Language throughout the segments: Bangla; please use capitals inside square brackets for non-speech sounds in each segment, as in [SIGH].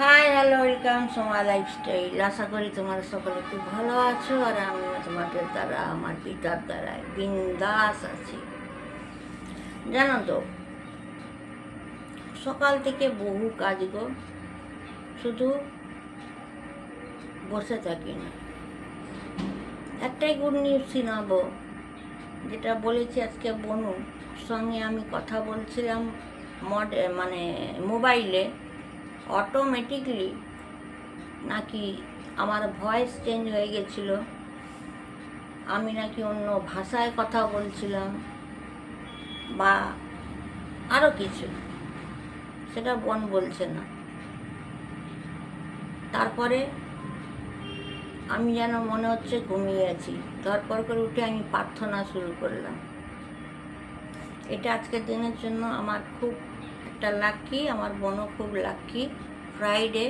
Hi hello welcome Soma lifestyle আশা করি তোমরা সকলে খুব ভালো আছো আর আমি তোমাদের দ্বারা, আমার পিতার দ্বারা বিন্দাস আছি। জানো তো, সকাল থেকে বহু কাজ গো, শুধু বসে থাকি না। একটাই গুড নিউজ শোনাবো, যেটা বলেছি আজকে বনু, সঙ্গে আমি কথা বলছিলাম মড মানে মোবাইলে অটোমেটিকলি নাকি আমার ভয়েস চেঞ্জ হয়ে গেছিল? আমি নাকি অন্য ভাষায় কথা বলছিলাম বা আরও কিছু। সেটা বোন বলছে না। তারপরে আমি যেন মনে হচ্ছে ঘুমিয়ে আছি। তারপর করে উঠে আমি প্রার্থনা শুরু করলাম। এটা আজকের দিনের জন্য আমার খুব একটা লাকি আমার বোনও খুব লাকি ফ্রাইডে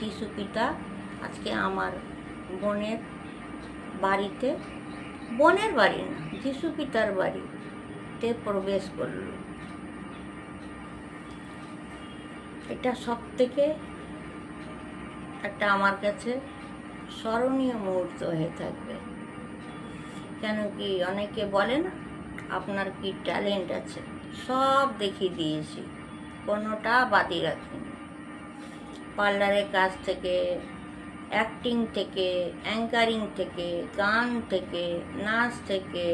যিশু পিতা, আজকে আমার বোনের বাড়িতে, বোনের বাড়ি না, যিশু পিতার বাড়িতে প্রবেশ করল। এটা সব থেকে একটা আমার কাছে স্মরণীয় মুহূর্ত হয়ে থাকবে। কেন কি অনেকে বলে না, আপনার কি ট্যালেন্ট আছে? সব দেখিয়ে দিয়েছি। কোনোটা বাদি রাখিনি পার্লারের কাজ থেকে অ্যাক্টিং থেকে অ্যাঙ্কারিং থেকে, গান থেকে, নাচ থেকে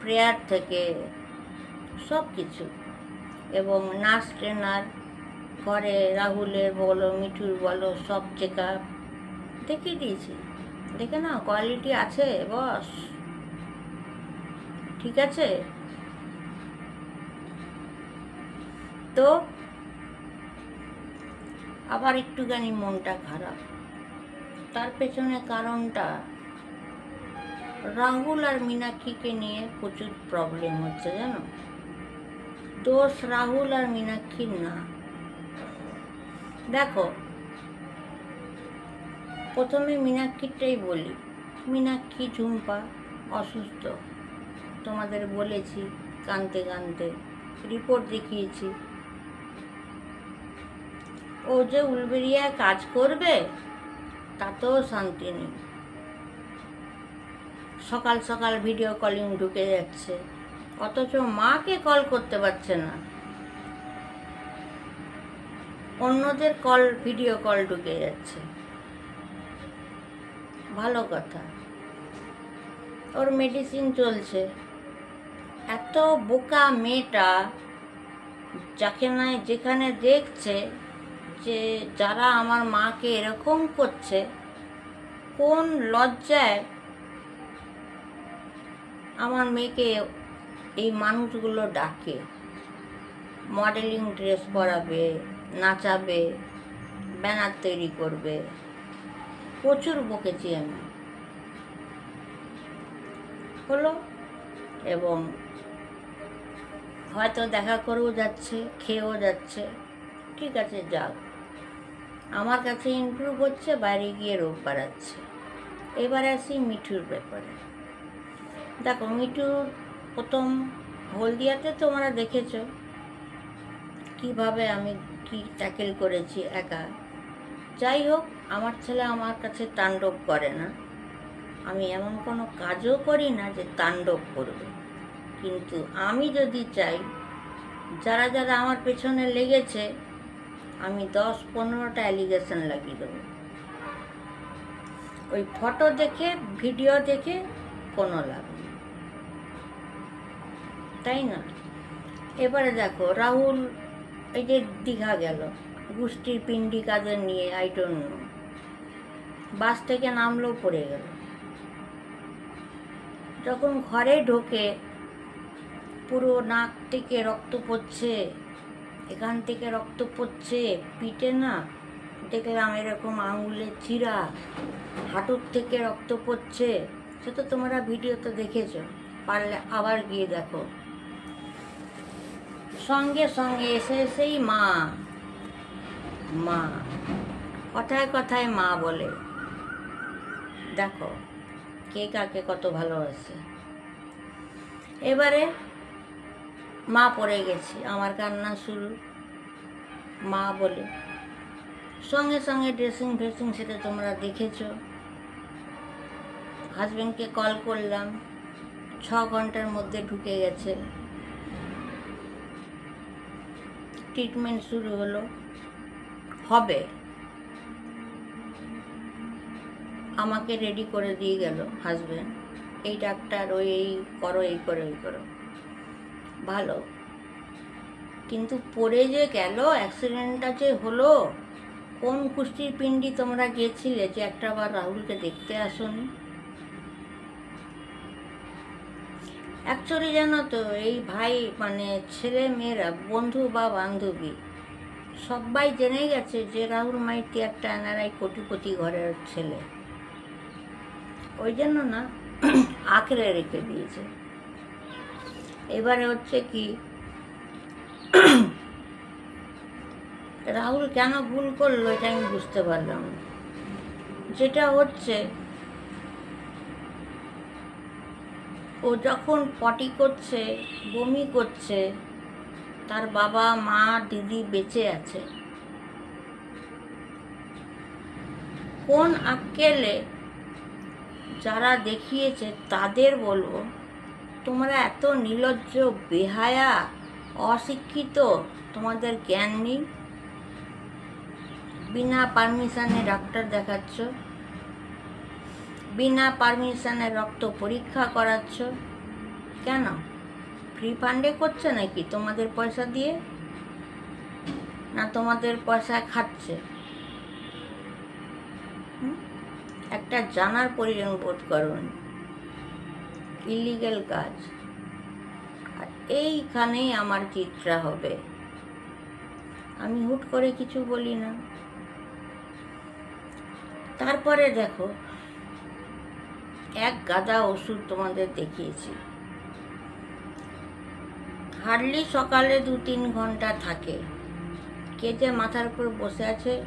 প্রেয়ার থেকে সব কিছু এবং নাচ ট্রেনার ঘরে রাহুলের বলো, মিঠুর বলো, সব চেক আপ দেখিয়ে দিয়েছি। দেখে না কোয়ালিটি আছে বস ঠিক আছে? তো আবার একটুখানি মনটা খারাপ। তার পেছনে কারণটা রাহুল আর মীনাক্ষীকে নিয়ে প্রচুর প্রবলেম হচ্ছে, জানো? দোষ রাহুল আর মীনাক্ষীর না। দেখো, প্রথমে মীনাক্ষীরটাই বলি। মীনাক্ষী ঝুম্পা অসুস্থ। তোমাদের বলেছি, কানতে কানতে। রিপোর্ট দেখিয়েছি। ও যে উলবেরিয়ায় কাজ করবে, তাতেও শান্তি নেই। সকাল সকাল ভিডিও কলিং ঢুকে যাচ্ছে। অথচ মাকে কল করতে পারছে না। অন্যদের কল ভিডিও কল ঢুকে যাচ্ছে। ভালো কথা। ওর মেডিসিন চলছে। এত বোকা মেয়েটা, যাকে না যেখানে দেখছে যে যারা আমার মাকে এরকম করছে, কোন লজ্জায় আমার মেয়েকে এই মানুষগুলো ডাকে? মডেলিং ড্রেস পরাবে, নাচাবে, ব্যানার তৈরি করবে। প্রচুর বকেছি আমি। হলো এবং হয়তো দেখা করেও যাচ্ছে, খেয়েও যাচ্ছে। ঠিক আছে, যাক। আমার কাছে ইমপ্রুভ হচ্ছে, বাইরে গিয়ে রোগ বাড়াচ্ছে। এবার আসি মিঠুর ব্যাপারে। দেখো, মিঠুর প্রথম হলদিয়াতে তোমরা দেখেছ কীভাবে আমি কি ট্যাকেল করেছি একা। যাই হোক, আমার ছেলে আমার কাছে তাণ্ডব করে না। আমি এমন কোনো কাজও করি না যে তাণ্ডব করবে। কিন্তু আমি যদি চাই, যারা যারা আমার পেছনে লেগেছে আমি দশ পনেরোটা অ্যালিগেশন লাগিয়ে দেবো। ওই ফটো দেখে ভিডিও দেখে কোনো লাভ তাই না? এবারে দেখো, রাহুল এই যে দীঘা গেল, গোষ্ঠীর পিণ্ডি কাজের নিয়ে আই নো বাস থেকে নামলেও পড়ে গেল। যখন ঘরে ঢোকে, পুরো নাক থেকে রক্ত পড়ছে। এখান থেকে রক্ত পড়ছে, পিঠে না? দেখলাম এরকম আঙুলের চিরা, হাঁটুর থেকে রক্ত পড়ছে। সে তো তোমরা ভিডিওতে দেখেছ, পারলে আবার গিয়ে দেখো। সঙ্গে সঙ্গে এসে এসেই মা মা, কথায় কথায় মা বলে, দেখো, কে কাকে কত ভালোবাসে। এবারে মা পড়ে গেছি, আমার কান্না শুরু, মা বলে, সঙ্গে সঙ্গে ড্রেসিং ফ্রেসিং সেটা তোমরা দেখেছ। হাজব্যান্ডকে কল করলাম, ছ ঘণ্টার মধ্যে ঢুকে গেছে। ট্রিটমেন্ট শুরু হলো। হবে। আমাকে রেডি করে দিয়ে গেল হাজব্যান্ড এই ডাক্তার, ওই, এই করো এই করো এই করো। ভালো। কিন্তু পড়ে যে গেল অ্যাক্সিডেন্টটা যে হলো, কোন কুষ্টির পিণ্ডি তোমরা গিয়েছিলে যে একটা বার রাহুলকে দেখতে আসনি? অ্যাকচুয়ালি জানো তো, এই ভাই মানে ছেলে মেয়েরা, বন্ধু বা বান্ধবী, সবাই জেনে গেছে যে রাহুল মাইতি একটা এনআরআই কোটিপতি ঘরের ছেলে। ওই জন্য না, [CLEARS THROAT] আঁকড়ে রেখে দিয়েছে। এবারে হচ্ছে কি? [COUGHS] রাহুল কেন ভুল করল এটা আমি বুঝতে পারলাম যেটা হচ্ছে, ও যখন পটি করছে, বমি করছে, তার বাবা, মা, দিদি বেঁচে আছে। কোন আক্কেলে যারা দেখিয়েছে তাদের বলব তোমরা এত নির্লজ্জ, বেহায়া, অশিক্ষিত, তোমাদের জ্ঞান নেই? বিনা পারমিশনে ডাক্তার দেখাচ্ছ, বিনা পারমিশনে রক্ত পরীক্ষা করাচ্ছ। কেন? ফ্রি ফান্ডে করছে নাকি তোমাদের পয়সা দিয়ে? না তোমাদের পয়সা খাচ্ছে একটা জানার প্রয়োজন বোধ করুন ইলিগেল কাজ। আর এইখানেই আমার চিত্রা হবে। আমি হুট করে কিছু বলি না। তারপরে দেখো, এক গাদা ওষুধ তোমাদের দেখিয়েছি। হার্ডলি সকালে দু তিন ঘণ্টা থাকে। কে যে মাথার উপর বসে আছে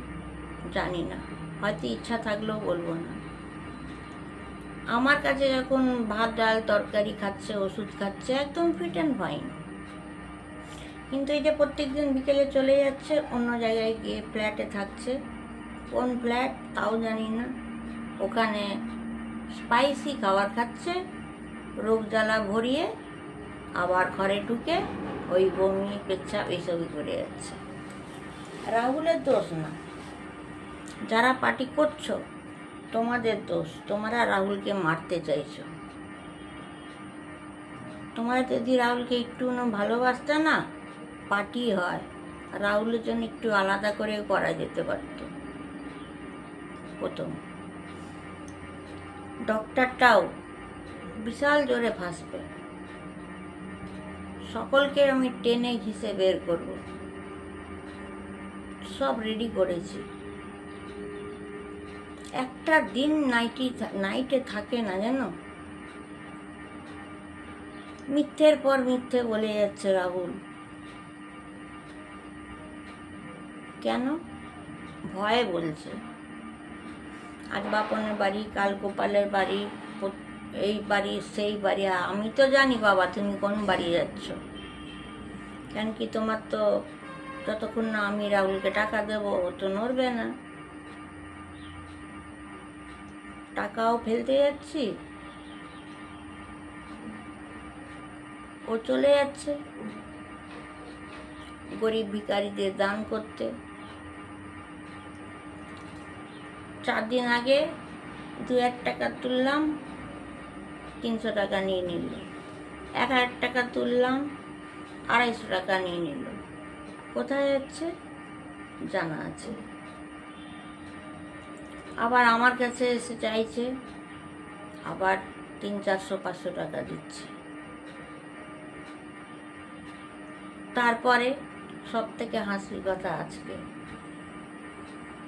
জানি না। হয়তো ইচ্ছা থাকলেও বলব না। আমার কাছে যখন ভাত, ডাল, তরকারি খাচ্ছে, ওষুধ খাচ্ছে, একদম ফিট অ্যান্ড ফাইন কিন্তু এই যে প্রত্যেকদিন বিকেলে চলে যাচ্ছে, অন্য জায়গায় গিয়ে ফ্ল্যাটে থাকছে। কোন ফ্ল্যাট তাও জানি না। ওখানে স্পাইসি খাবার খাচ্ছে, রোগ জ্বালা ভরিয়ে আবার ঘরে ঢুকে ওই বমি, পেচ্ছাপ এইসবই করে যাচ্ছে। রাহুলের দোষ না। যারা পার্টি করছ তোমাদের দোষ। তোমরা রাহুলকে মারতে চাইছো। তোমরা যদি রাহুলকে একটু ভালোবাসতে না, পার্টি হয়। রাহুলের জন্য একটু আলাদা করে করা যেতে পারত। প্রথম। ডক্টরটাও বিশাল জোরে ফাঁসবে সকলকে আমি টেনে ঘিসে বের করব। সব রেডি করেছি। একটা দিন নাইটি নাইটে থাকে না জানো? মিথ্যের পর মিথ্যে বলে যাচ্ছে রাহুল। কেন? ভয়ে বলছে। আজ বাপনের বাড়ি, কাল গোপালের বাড়ি এই বাড়ি, সেই বাড়ি। আমি তো জানি বাবা, তুমি কোন বাড়ি যাচ্ছ? কেন কি তোমার তো, যতক্ষণ না আমি রাহুলকে টাকা দেবো, ও তো নড়বে না। টাকাও ফেলতে যাচ্ছি। ও চলে যাচ্ছে। গরিব ভিখারিদের দান করতে। চার দিন আগে দু এক টাকা তুললাম, তিনশো টাকা নিয়ে নিল। এক হাজার টাকা তুললাম, আড়াইশো টাকা নিয়ে নিল। কোথায় যাচ্ছে? জানা আছে। আবার আমার কাছে এসে চাইছে, আবার তিন, চারশো, পাঁচশো টাকা দিচ্ছে। তারপরে সব থেকে হাসির কথা আজকে।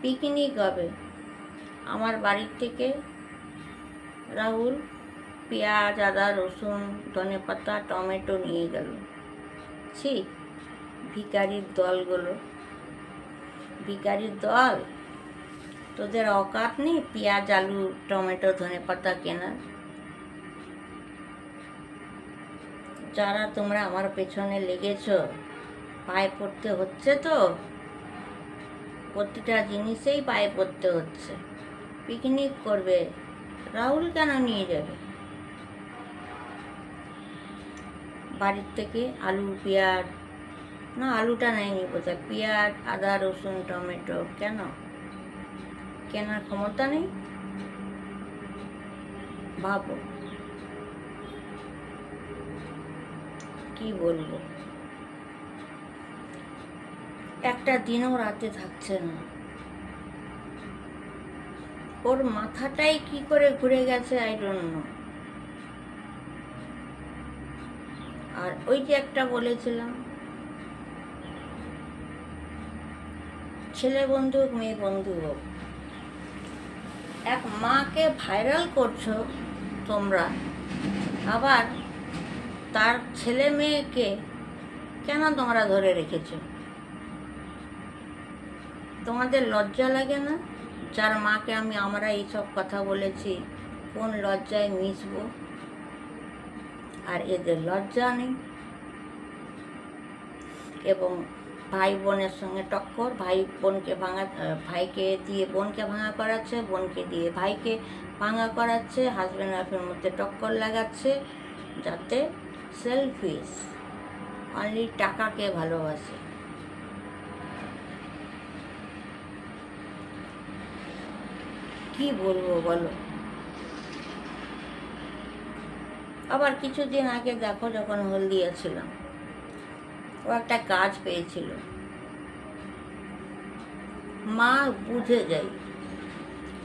পিকনিক হবে। আমার বাড়ির থেকে রাহুল, পেঁয়াজ, আদা, রসুন, ধনে পাতা, টমেটো নিয়ে গেল। ছি ভিকারির দলগুলো। ভিকারির দল? তোদের অকাত নেই পেঁয়াজ, আলু, টমেটো, ধনে পাতা কেনার। যারা তোমরা আমার পেছনে লেগেছ, পায়ে পড়তে হচ্ছে তো? প্রতিটা জিনিসেই পায়ে পড়তে হচ্ছে। পিকনিক করবে, রাহুল কেন নিয়ে যাবে? বাড়ির থেকে আলু, পেঁয়াজ, না, আলুটা নেয়নি বোধহয়। পেঁয়াজ, আদা, রসুন, টমেটো, কেন? কেনার ক্ষমতা নেই? ভাবো। কি বলব? একটা দিনও রাতে থাকছে না। ওর মাথাটাই কি করে ঘুরে গেছে আই ডোন্ট আর ওই যে একটা বলেছিলাম, ছেলে বন্ধু হোক মেয়ে বন্ধু হোক। এক মাকে ভাইরাল করছ তোমরা। আবার তার ছেলে মেয়েকে কেন তোমরা ধরে রেখেছো? তোমাদের লজ্জা লাগে না? যার মাকে আমি, আমরা এইসব কথা বলেছি, কোন লজ্জায় মিশবো? আর এদের লজ্জা নেই। এবং ভাই বোনের সঙ্গে টক্কর, ভাই বোনকে ভাঙা ভাইকে দিয়ে বোনকে ভাঙা করাচ্ছে, বোনকে দিয়ে ভাইকে ভাঙা করাচ্ছে হাজব্যান্ড ওয়াইফের মধ্যে টক্কর লাগাচ্ছে যাতে সেলফিস অনলি টাকাকে ভালোবাসে। কি বলব বলো? আবার কিছুদিন আগে দেখো যখন হলদিয়া ছিলাম। ও একটা কাজ পেয়েছিল। মা বুঝে যাই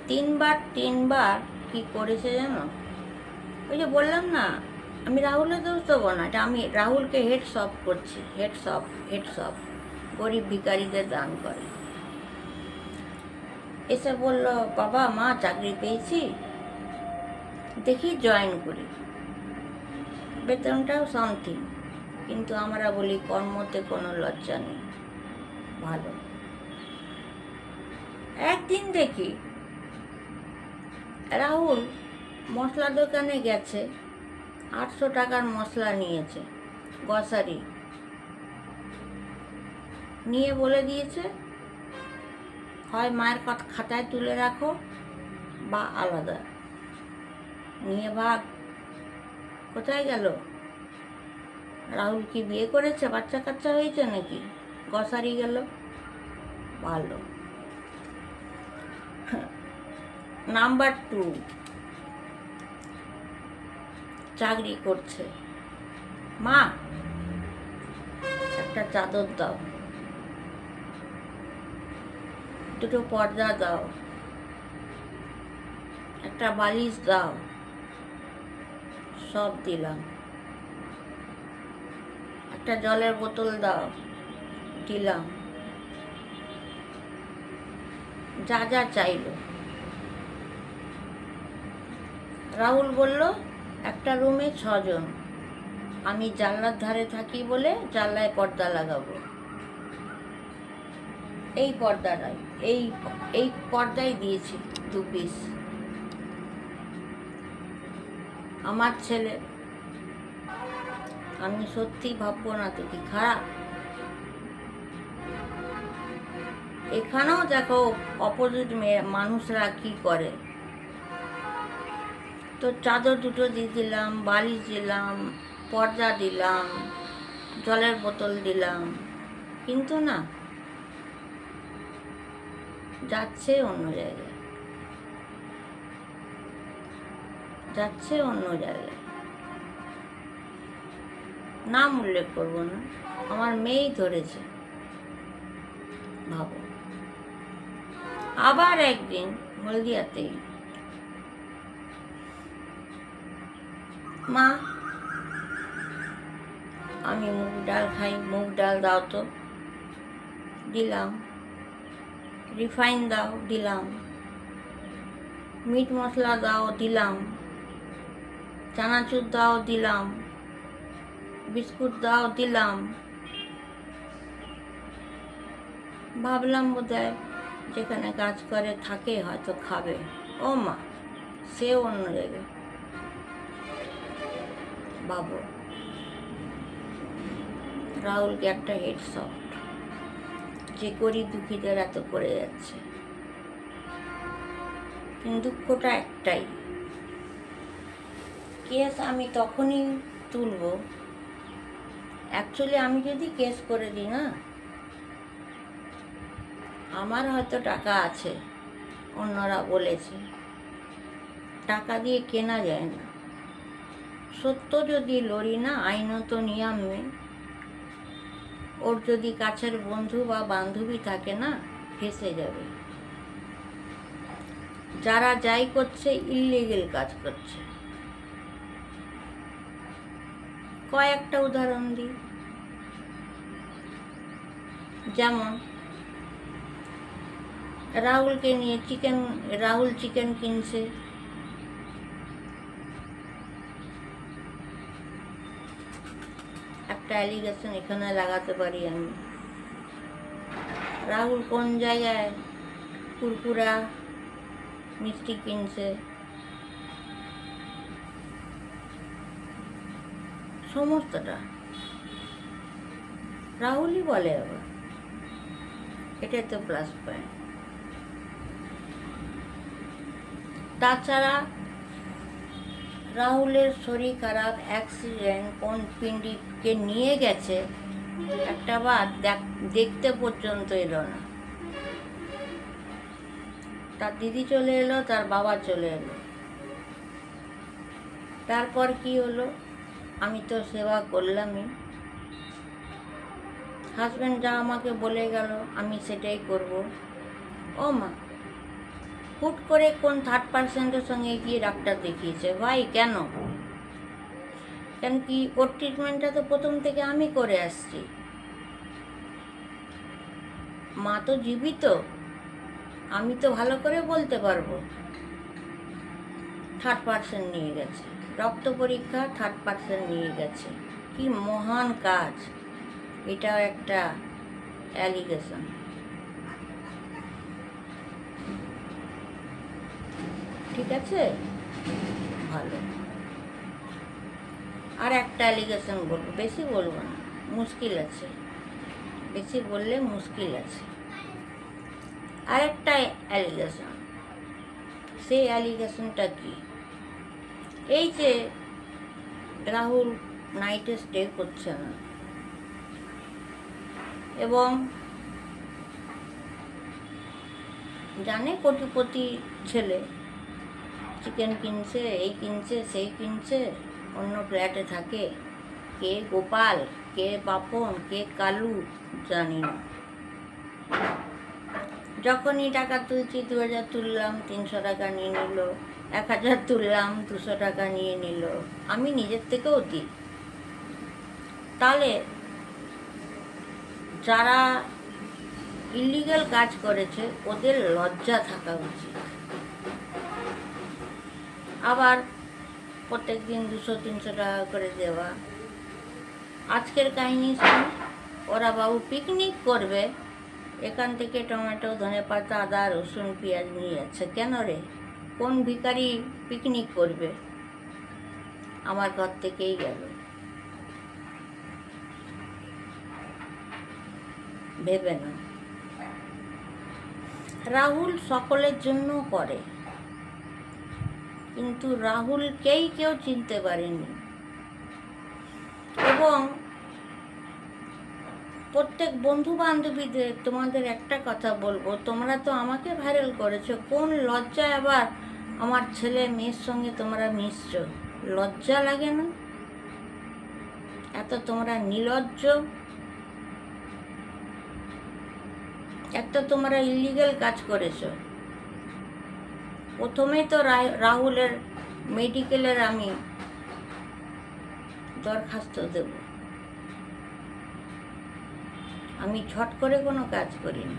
তিনবার তিনবার কি করেছে জানো? ওই যে বললাম না, আমি রাহুলের দোষ দেবো না, এটা আমি রাহুলকে হেড সব করছি হেড সব হেড সব, গরিব ভিকারিদের দান করে। এসে বলল, বাবা, মা, চাকরি পেয়েছি, দেখি জয়েন করি। বেতনটাও শান্তি কিন্তু আমরা বলি কর্মতে কোনো লজ্জা নেই। ভালো। একদিন দেখি রাহুল মশলা দোকানে গেছে, আটশো টাকার মশলা নিয়েছে গ্রসারি নিয়ে বলে দিয়েছে, হয় মায়ের খাতায় তুলে রাখো বা আলাদা। নিয়ে ভাগ, কোথায় গেল? রাহুল কি বিয়ে করেছে? বাচ্চা কাচ্চা হয়েছে নাকি? গসারি গেল। ভালো। Number two. চাকরি করছে। মা, একটা চাদর দাও। দুটো পর্দা দাও। একটা বালিশ দাও। সব দিলাম। একটা জলের বোতল দাও। দিলাম। যা যা চাইলো রাহুল বলল, একটা রুমে ছজন। আমি জানলার ধারে থাকি বলে জানলায় পর্দা লাগাবো। এই পর্দাটাই, এই এই পর্দাই দিয়েছি দু পিস আমার ছেলে আমি সত্যি ভাববো না তো কি খারাপ? এখানেও দেখো অপোজিট মানুষরা কি করে? তো চাদর দুটো দিয়ে দিলাম, বালিশ দিলাম, পর্দা দিলাম, জলের বোতল দিলাম, কিন্তু না, যাচ্ছে অন্য জায়গায়। যাচ্ছে অন্য জায়গায়। নাম উল্লেখ করব না। আমার মেয়েই ধরেছে। ভাবো। আবার একদিন হলদিয়াতেই মা, আমি মুগ ডাল খাই, মুগ ডাল দাও তো। দিলাম। রিফাইন দাও, দিলাম। মিট মশলা দাও, দিলাম। চানাচুর দাও, দিলাম। বিস্কুট দাও, দিলাম। ভাবলাম বোধহয় যেখানে কাজ করে থাকে হয়তো খাবে। ও মা, সে অন্য জায়গায়। বাবু, রাহুলকে একটা হেড শট যে গরিব দুঃখীদের এত করে যাচ্ছে। কিন্তু দুঃখটা একটাই। কেস আমি তখনই তুলব অ্যাকচুয়ালি আমি যদি কেস করে দিই না আমার হয়তো টাকা আছে, অন্যরা বলেছে। টাকা দিয়ে কেনা যায় না। সত্য যদি লড়ি না, আইনত নিয়মে ওর যদি কাছের বন্ধু বা বান্ধবী থাকে না, ফেসে যাবে। যারা যাই করছে ইলিগেল কাজ করছে। কয়েকটা উদাহরণ দিই। যেমন, রাহুলকে নিয়ে চিকেন রাহুল চিকেন কিনছে। একটা অ্যালিগেশন এখানে লাগাতে পারি আমি। রাহুল কোন জায়গায় কুরকুরা মিষ্টি কিনছে? সমস্তটা। রাহুলই বলে আবার। এটাই তো প্লাস পয়েন্ট তাছাড়া রাহুলের শরীর খারাপ অ্যাক্সিডেন্ট কোন পিন্ডিকে নিয়ে গেছে, একটা বার দেখ- দেখতে পর্যন্ত এলো না। তার দিদি চলে এলো, তার বাবা চলে এলো। তারপর কি হলো? আমি তো সেবা করলামই। হাজব্যান্ড যা আমাকে বলে গেল, আমি সেটাই করব। ও মা, হুট করে কোন থার্ড পার্সেন্টের সঙ্গে গিয়ে ডাক্তার দেখিয়েছে? ভাই, কেন? কেন কি ওর ট্রিটমেন্টটা তো প্রথম থেকে আমি করে আসছি। মা তো জীবিত, আমি তো ভালো করে বলতে পারব। থার্ড পার্সেন্ট নিয়ে গেছে। রক্ত পরীক্ষা থার্ড পার্সেন্ট নিয়ে গেছে। কি মহান কাজ। এটাও একটা অ্যালিগেশন ঠিক আছে? ভালো। আর একটা অ্যালিগেশন বলব। বেশি বলব না। মুশকিল আছে। বেশি বললে মুশকিল আছে। আর একটা অ্যালিগেশন সেই অ্যালিগেশনটা কি? এই যে রাহুল নাইটে স্টে করছে না। এবং জানে কোটিপতি ছেলে চিকেন কিনছে, এই কিনছে, সেই কিনছে, অন্য ফ্ল্যাটে থাকে। কে গোপাল, কে পাপন কে কালু, জানি না। যখনই টাকা তুলছি দু হাজার তুললাম, তিনশো টাকা নিয়ে নিল। এক হাজার তুললাম, দুশো টাকা নিয়ে নিল। আমি নিজের থেকেও দিই। তাহলে যারা ইলিগাল কাজ করেছে, ওদের লজ্জা থাকা উচিত। আবার প্রত্যেক দিন দুশো, তিনশো টাকা করে দেওয়া। আজকের কাহিনী শুনি, ওরা বাবু পিকনিক করবে। এখান থেকে টমেটো ধনে পাতা আদা, রসুন, পেঁয়াজ নিয়ে যাচ্ছে। কেন রে? কোন ভিখারি পিকনিক করবে? আমার ঘর থেকেই গেল। ভেবে না রাহুল সকলের জন্য করে। কিন্তু রাহুলকেই কেউ চিনতে পারেনি। এবং প্রত্যেক বন্ধু বান্ধবীদের তোমাদের একটা কথা বলব, তোমরা তো আমাকে ভাইরাল করেছ। কোন লজ্জায় আবার আমার ছেলে মেয়ের সঙ্গে তোমরা মিশছো। লজ্জা লাগে না? এত তোমরা নিলজ্জ? একটা তোমরা ইলিগাল কাজ করেছ। প্রথমেই তো রাহুলের মেডিকেলের আমি দরখাস্ত দেব। আমি ছট করে কোনো কাজ করিনি।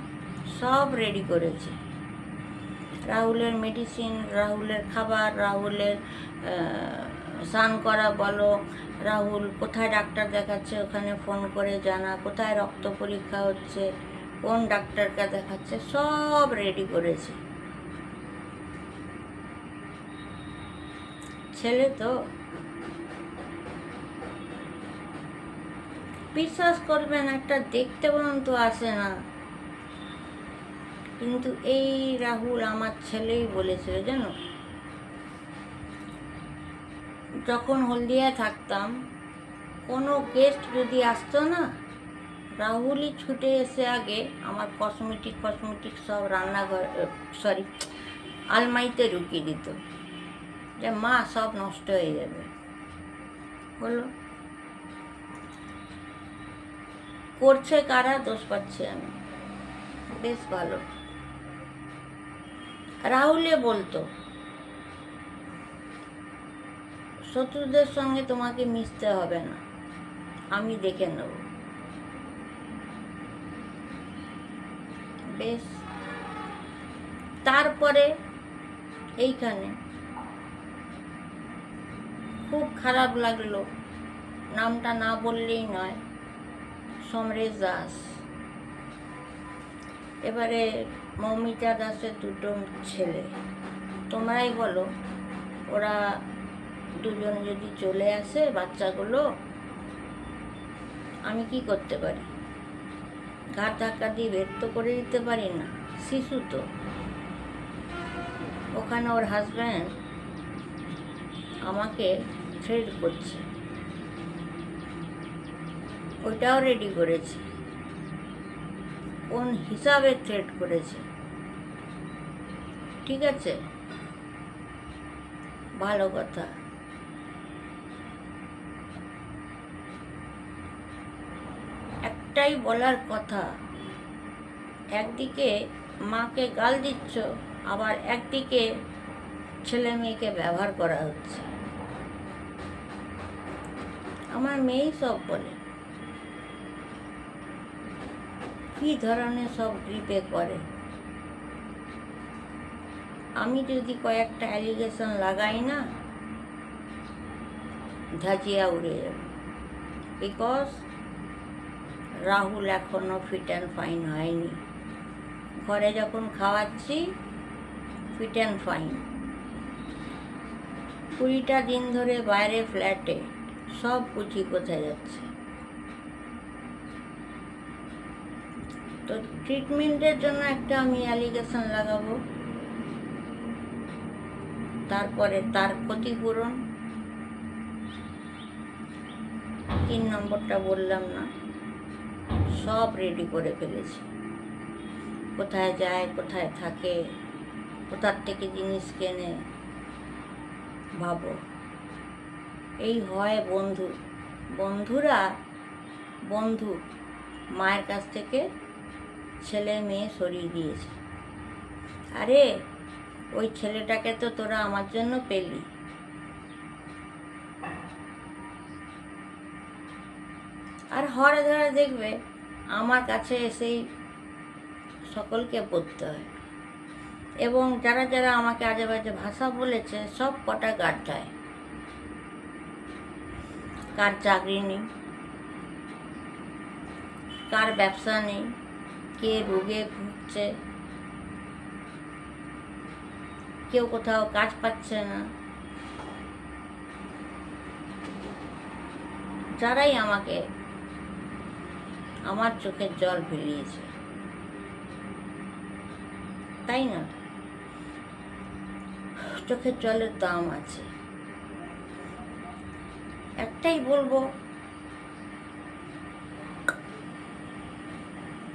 সব রেডি করেছি। রাহুলের মেডিসিন রাহুলের খাবার, রাহুলের স্নান করা বলো। রাহুল, কোথায় ডাক্তার দেখাচ্ছে? ওখানে ফোন করে জানা। কোথায় রক্ত পরীক্ষা হচ্ছে? কোন ডাক্তারকে দেখাচ্ছে? সব রেডি করেছে। ছেলে তো। বিশ্বাস করবেন, একটা দেখতে পর্যন্ত আসে না। কিন্তু এই রাহুল আমার ছেলেই বলেছিল, জানো? যখন হলদিয়ায় থাকতাম, কোনো গেস্ট যদি আসতো না, রাহুলই ছুটে এসে আগে আমার কসমেটিক কসমেটিক সব রান্নাঘর সরি আলমারিতে ঢুকিয়ে দিত। যে মা, সব নষ্ট হয়ে যাবে। বলো? করছে কারা? দোষ পাচ্ছি আমি। বেশ ভালো। রাহুলে বলতো, শত্রুদের সঙ্গে তোমাকে মিশতে হবে না, আমি দেখে নেব। বেশ, তারপরে এইখানে খুব খারাপ লাগল, নামটা না বললেই নয়, সমরেশ দাস। এবারে মৌমিতা দাসের দুটো ছেলে। তোমরাই বলো, ওরা দুজন যদি চলে আসে বাচ্চাগুলো, আমি কি করতে পারি? ঘাট ধাক্কা দিয়ে বের তো করে দিতে পারি না, শিশু তো। ওখানে ওর হাজব্যান্ড আমাকে থ্রেড করছে। ওইটাও রেডি করেছে। কোন হিসাবে থ্রেড করেছে? ঠিক আছে? ভালো কথা। একটাই বলার কথা, একদিকে মাকে গাল দিচ্ছ, আবার একদিকে ছেলে মেয়েকে ব্যবহার করা হচ্ছে। আমার মেয়েই সব বলে। কি ধরনের সব গ্রিপে করে? আমি যদি কয়েকটা অ্যালিগেশন লাগাই না ধাজিয়া উড়ে যাবে। বিকজ রাহুল এখনও ফিট অ্যান্ড ফাইন হয়নি। ঘরে যখন খাওয়াচ্ছি ফিট অ্যান্ড ফাইন কুড়িটা দিন ধরে বাইরে ফ্ল্যাটে, সব বুঝি কোথায় যাচ্ছে? তো ট্রিটমেন্টের জন্য একটা আমি অ্যালিগেশন লাগাবো। তারপরে তার ক্ষতিপূরণ। তিন নম্বরটা বললাম না, সব রেডি করে ফেলেছি। কোথায় যায়, কোথায় থাকে, কোথার থেকে জিনিস কেনে, ভাবো। এই হয় বন্ধু। বন্ধুরা, বন্ধু, মায়ের কাছ থেকে ছেলে মেয়ে সরিয়ে দিয়েছে। আরে ওই ছেলেটাকে তো তোরা আমার জন্য পেলি। আর হরে ধরে দেখবে আমার কাছে এসেই সকলকে পড়তে হয়। এবং যারা যারা আমাকে আজে বাজে ভাষা বলেছে, সব কটা গাড্ডায় কার চাকরি নেই, কার ব্যবসা নেই, কে রোগে ভুগছে কেউ কোথাও কাজ পাচ্ছে না। যারাই আমাকে আমার চোখের জল ফেলিয়েছে। তাই না? চোখের জলের দাম আছে। একটাই বলব,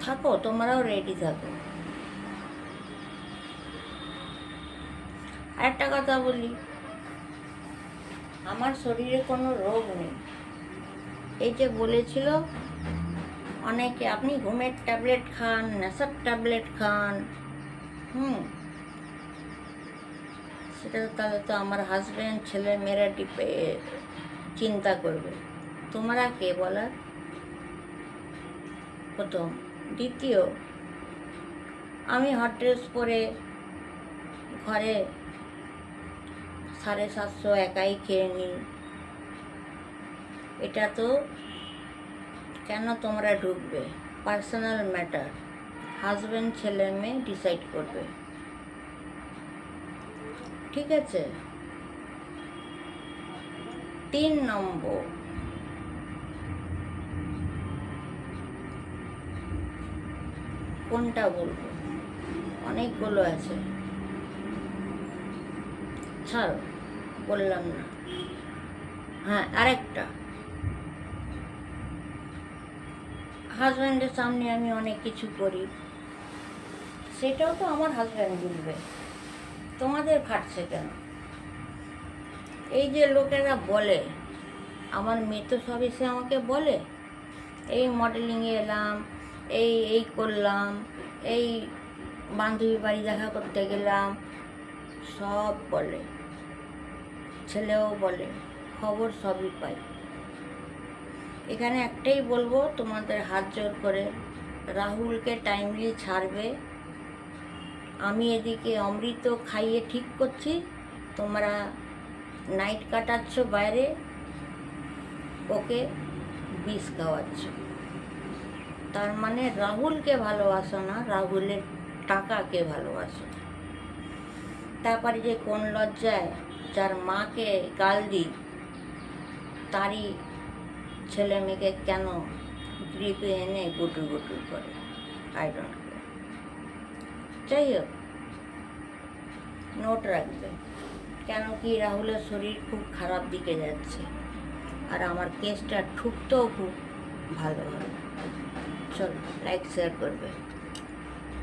থাকো, তোমরাও রেডি থাকো। আরেকটা কথা বলি। আমার শরীরে কোনো রোগ নেই। এই যে বলেছিল অনেকে, আপনি ঘুমের ট্যাবলেট খান, নেশার ট্যাবলেট খান, হুম? সেটা তাহলে তো আমার হাজব্যান্ড ছেলে, মেয়েরা ডিপে চিন্তা করবে। তোমরা কে বলার? প্রথম। দ্বিতীয়, আমি হট ড্রেস পরে ঘরে সাড়ে সাতশো একাই খেয়ে নিই এটা তো কেন তোমরা ঢুকবে? Personal matter. হাজব্যান্ড ছেলে, মেয়ে ডিসাইড করবে। ঠিক আছে? তিন নম্বর। কোনটা বলব? অনেকগুলো আছে। ছাড়ো। বললাম না। হ্যাঁ আরেকটা। হাজব্যান্ডের সামনে আমি অনেক কিছু করি। সেটাও তো আমার হাজব্যান্ড বুঝবে। তোমাদের ফাটছে কেন? এই যে লোকেরা বলে, আমার মেয়ে তো সব এসে আমাকে বলে, এই মডেলিংয়ে এলাম, এই এই করলাম, এই বান্ধবী বাড়ি দেখা করতে গেলাম, সব বলে। ছেলেও বলে, খবর সবই পাই। এখানে একটাই বলব, তোমাদের হাত জোর করে। রাহুলকে টাইমলি ছাড়বে। আমি এদিকে অমৃত খাইয়ে ঠিক করছি, তোমরা নাইট কাটাচ্ছ বাইরে, ওকে বিষ খাওয়াচ্ছ। তার মানে রাহুলকে ভালোবাসো না, রাহুলের টাকাকে ভালোবাসো। তারপরে যে কোন লজ্জায় যার মাকে গাল দিই, তারই ছেলে মেয়েকে কেন গ্রিপে এনে গুটুর গুটুর করে আই ডোন্ট যাই হোক নোট রাখবে। কেন কি রাহুলের শরীর খুব খারাপ দিকে যাচ্ছে, আর আমার কেসটা ঠুকতেও খুব ভালো হয় চলো লাইক শেয়ার করবে।